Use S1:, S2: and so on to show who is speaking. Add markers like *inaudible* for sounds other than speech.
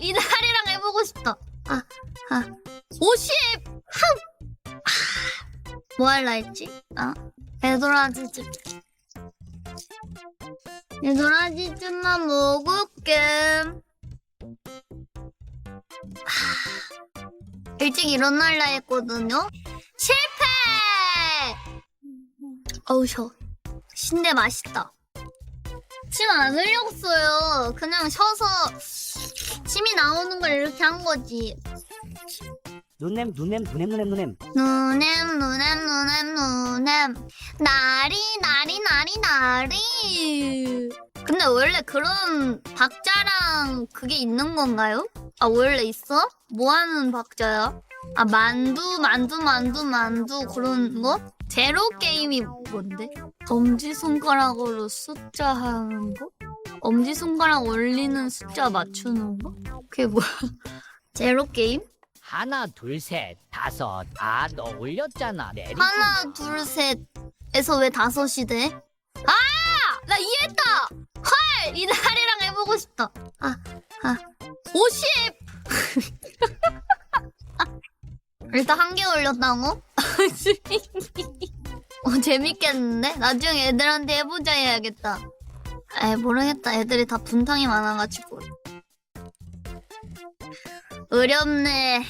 S1: 이달이랑 해보고 싶다. 아, 아. 50! 한! 아, 뭐 할라 했지? 아, 에도라지집. 에도라지 집만 먹을게. 아, 일찍 일어날라 했거든요? 실패! 어우, 셔. 신데 맛있다. 침 안 흘렸어요. 그냥 쉬어서 침이 나오는 걸 이렇게 한 거지.
S2: 눈냄 눈냄 눈냄 눈냄 눈냄
S1: 누냄 누냄 누냄 누냄 나리 나리 나리 나리 근데 원래 그런 박자랑 그게 있는 건가요? 아 원래 있어? 뭐 하는 박자야? 아 만두 만두 만두 만두 그런 거? 제로 게임이 뭔데? 엄지손가락으로 숫자 하는 거? 엄지손가락 올리는 숫자 맞추는 거? 그게 뭐야? *laughs* 제로 게임?
S2: 하나 둘 셋 다섯 아 너 올렸잖아 내리
S1: 하나 둘 셋에서 왜 다섯이 돼? 아! 나 이해했다! 헐! 이달이랑 해보고 싶다. 아, 아. 50! *laughs* 일단 한 개 올렸다고? *laughs* 어, 재밌겠는데? 나중에 애들한테 해보자 해야겠다. 에 모르겠다. 애들이 다 분탕이 많아가지고. 어렵네.